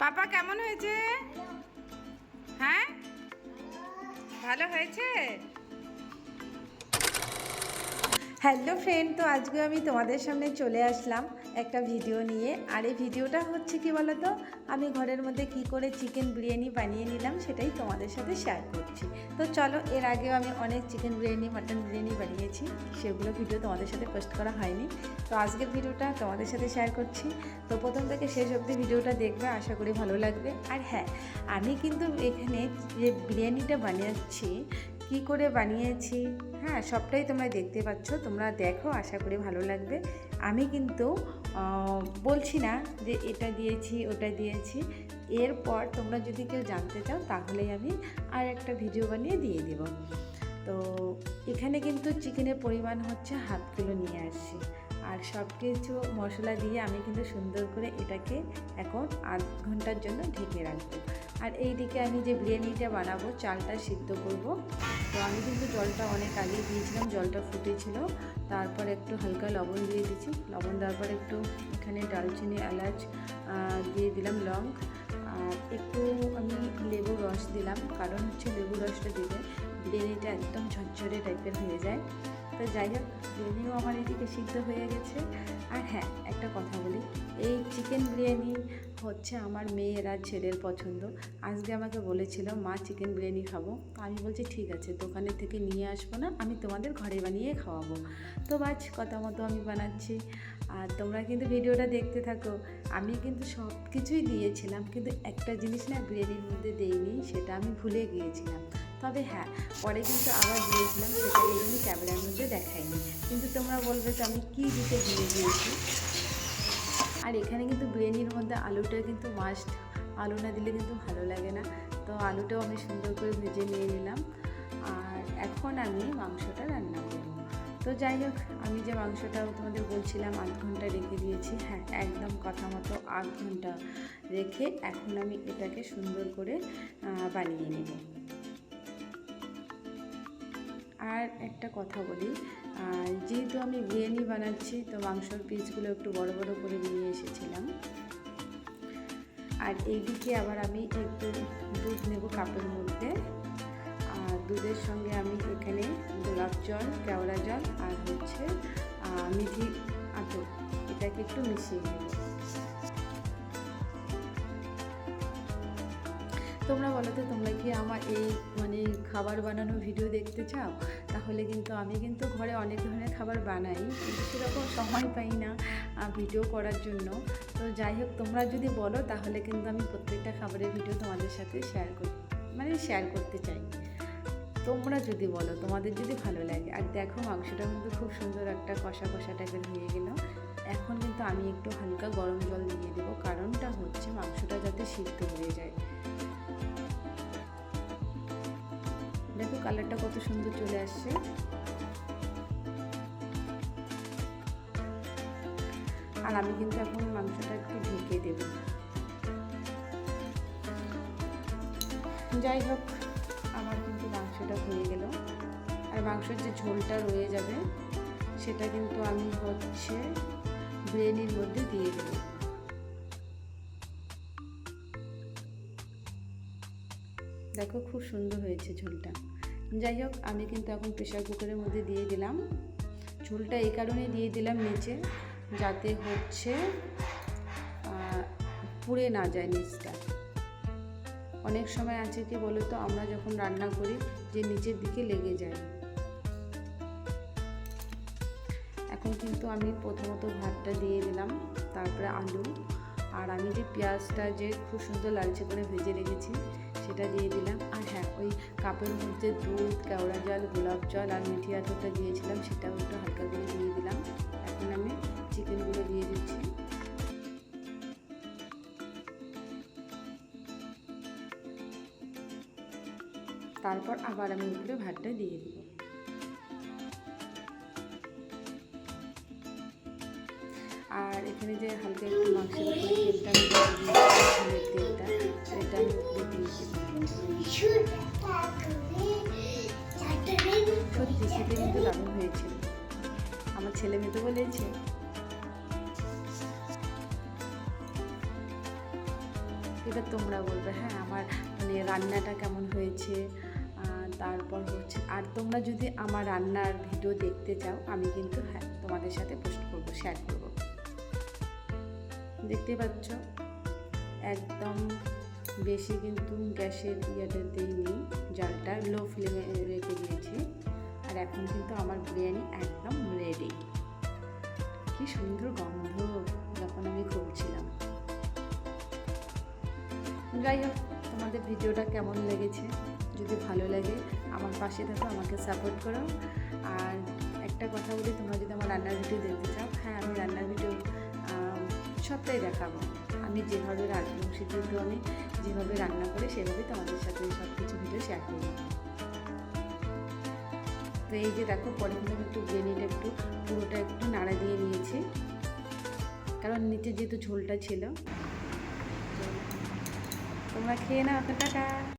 পাপা কেমন হয়েছে? হ্যাঁ? ভালো হয়েছে? হ্যালো ফ্রেন্ড, তো আজকে আমি তোমাদের সামনে চলে আসলাম একটা ভিডিও নিয়ে। আর এই ভিডিওটা হচ্ছে কি বলতো, আমি ঘরের মধ্যে কি করে চিকেন বিরিয়ানি বানিয়ে নিলাম সেটাই তোমাদের সাথে শেয়ার করছি। তো চলো, এর আগেও আমি অনেক চিকেন বিরিয়ানি মাটন বিরিয়ানি বানিয়েছি, সেগুলো ভিডিও তোমাদের সাথে পোস্ট করা হয়নি। তো আজকের ভিডিওটা তোমাদের সাথে শেয়ার করছি। তো প্রথম থেকে শেষ অবধি ভিডিওটা দেখবে, আশা করি ভালো লাগবে। আর হ্যাঁ আমি কিন্তু এখানে যে বিরিয়ানিটা বানিয়েছি কি করে বানিয়েছি? হ্যাঁ সবটাই তোমরা দেখতে পাচ্ছ। তোমরা দেখো, আশা করি ভালো লাগবে। আমি কিন্তু বলছি না যে এটা দিয়েছি, ওটা দিয়েছি। এরপর তোমরা যদি কেউ জানতে চাও, তাহলেই আমি আর একটা ভিডিও বানিয়ে দিয়ে দেব। তো, এখানে কিন্তু চিকেনের পরিমাণ হচ্ছে হাফ কিলো নিয়ে আসছি। আর সব কিছু মশলা দিয়ে আমি কিন্তু সুন্দর করে এটাকে এখন আধ ঘণ্টার জন্য ঢেকে রাখব। আর এই দিকে আমি যে বিরিয়ানিটা বানাবো, চালটা সিদ্ধ করব। তো আমি কিন্তু জলটা অনেক আগে দিয়েছিলাম, জলটা ফুটেছিল। তারপর একটু হালকা লবণ দিয়ে দিচ্ছি লবণ দেওয়ার পর একটু এখানে দালচিনি এলাচ দিয়ে দিলাম, লং। আর একটু আমি লেবু রস দিলাম, কারণ হচ্ছে লেবু রসটা দিলে বিরিয়ানিটা একদম ঝরঝরে টাইপের হয়ে যায়। তো যাই হোক বিরিয়ানিও আমার এদিকে সিদ্ধ হয়ে গেছে। আর হ্যাঁ একটা কথা বলি, এই চিকেন বিরিয়ানি হচ্ছে আমার মেয়ের আর ছেলের পছন্দ। আজকে আমাকে বলেছিল, মা চিকেন বিরিয়ানি খাব। আমি বলছি, ঠিক আছে দোকানের থেকে নিয়ে আসব না, আমি তোমাদের ঘরে বানিয়ে খাওয়াবো। তো বাজ কথা মতো আমি বানাচ্ছি। আর তোমরা কিন্তু ভিডিওটা দেখতে থাকো। আমি কিন্তু সব কিছুই দিয়েছিলাম, কিন্তু একটা জিনিস না বিরিয়ানির মধ্যে দেইনি, সেটা আমি ভুলে গিয়েছিলাম। তবে হ্যাঁ পরে কিন্তু আবার দিয়েছিলাম, সেটা কিন্তু আমি ক্যামেরার মধ্যে কিন্তু তোমরা বলবে যে আমি কী দিতে ভুলে গিয়েছি। আর এখানে কিন্তু বিরিয়ানির মধ্যে আলুটা কিন্তু মাস্ট আলু না দিলে কিন্তু ভালো লাগে না। তো আলুটাও আমি সুন্দর করে ভেজে নিয়ে নিলাম। আর এখন আমি মাংসটা রান্না করব। তো যাই হোক, আমি যে মাংসটা তোমাদের বলছিলাম আধ ঘণ্টা রেখে দিয়েছি। হ্যাঁ একদম কথা মতো আধ ঘণ্টা রেখে এখন আমি এটাকে সুন্দর করে বানিয়ে নেব। আর একটা কথা বলি যেহেতু আমি বিরিয়ানি বানাচ্ছি, তো মাংসর পিসগুলো একটু বড় বড় করে নিয়ে এসেছিলাম। আর এইদিকে আবার আমি একটু দুধ নেব কাপের মধ্যে। আর দুধের সঙ্গে আমি এখানে গোলাপ জল, কেওড়া জল আর হচ্ছে মিঠি আতর। এটাকে একটু মিশিয়ে নেব তোমরা বলো তো, তোমরা কি আমার এই মানে খাবার বানানোর ভিডিও দেখতে চাও? তাহলে কিন্তু আমি কিন্তু ঘরে অনেক ধরনের খাবার বানাই, কিন্তু সেরকম সময় পাই না ভিডিও করার জন্য। তো যাই হোক, তোমরা যদি বলো, তাহলে কিন্তু আমি প্রত্যেকটা খাবারের ভিডিও তোমাদের সাথে শেয়ার করি মানে শেয়ার করতে চাই। তোমরা যদি বলো, তোমাদের যদি ভালো লাগে। আর দেখো, মাংসটা কিন্তু খুব সুন্দর একটা কষা কষা টাইপের হয়ে গেল। এখন কিন্তু আমি একটু হালকা গরম জল দিয়ে দেবো। কারণটা হচ্ছে মাংসটা যাতে সিদ্ধ হয়ে যায়। কালারটা কত সুন্দর চলে আসছে। আর আমি কিন্তু এখন মাংসটা একটু ঢেকে দেব। যাই হোক, আমার কিন্তু মাংসটা হয়ে গেল। আর মাংসের যে ঝোলটা রয়ে যাবে, সেটা কিন্তু আমি হচ্ছে বিরিয়ানির মধ্যে দিয়ে দেবো। দেখো খুব সুন্দর হয়েছে ঝোলটা। যাই হোক, আমি কিন্তু এখন প্রেশার কুকারের মধ্যে দিয়ে দিলাম। ঝোলটা এই কারণে দিয়ে দিলাম নিচে, যাতে হচ্ছে পুড়ে না যায় নিচটা। অনেক সময় আছে কি বলো তো আমরা যখন রান্না করি, যে নিচের দিকে লেগে যায়। এখন কিন্তু আমি প্রথমত ভাতটা দিয়ে দিলাম, তারপরে আলু। আর আমি যে পেঁয়াজটা যে খুব সুন্দর লালচে করে ভেজে রেখেছি সেটা দিয়ে দিলাম। আর হ্যাঁ ওই কাপের মধ্যে দুধ, কেওড়া জল, গোলাপ জল আর মিঠি আতরটা দিয়েছিলাম, সেটাও একটু হালকা করে দিয়ে দিলাম। এখন আমি চিকেনগুলো দিয়ে দিচ্ছি। তারপর আবার আমি উপরে ভাতটা দিয়ে দিব। আর এখানে যে হালকা একটু মাংসের তো বলেছে। এবার তোমরা বলবে হ্যাঁ আমার মানে রান্নাটা কেমন হয়েছে? তারপর হচ্ছে, আর তোমরা যদি আমার রান্নার ভিডিও দেখতে চাও, আমি কিন্তু হ্যাঁ তোমাদের সাথে পোস্ট করব শেয়ার করব। দেখতে পাচ্ছ? একদম বেশি কিন্তু গ্যাসের ইয়েটা দিইনি জালটা লো ফ্লেমে রেখে দিয়েছি। আর এখন কিন্তু আমার বিরিয়ানি একদম রেডি কি সুন্দর গন্ধ যখন আমি খুলছিলাম যাই হোক তোমাদের ভিডিওটা কেমন লেগেছে? যদি ভালো লাগে, আমার পাশে থাকো, আমাকে সাপোর্ট করো। আর একটা কথা বলি, তোমরা যদি আমার রান্নার ভিডিও দেখতে চাও হ্যাঁ আমি রান্নার ভিডিও সবটাই দেখাবো। আমি যেভাবে রান্না সেগুলো আমি যেভাবে রান্না করি সেভাবে তোমাদের সাথে সব কিছু ভিডিও শেয়ার করব। তো এই যে দেখো, পরে কিন্তু আমি একটু গ্রেনিটা একটু, পুরোটা একটু নাড়া দিয়ে নিয়েছি। কারণ নিচে যেহেতু ঝোলটা ছিল। তোমরা খেয়ে নাও টাটা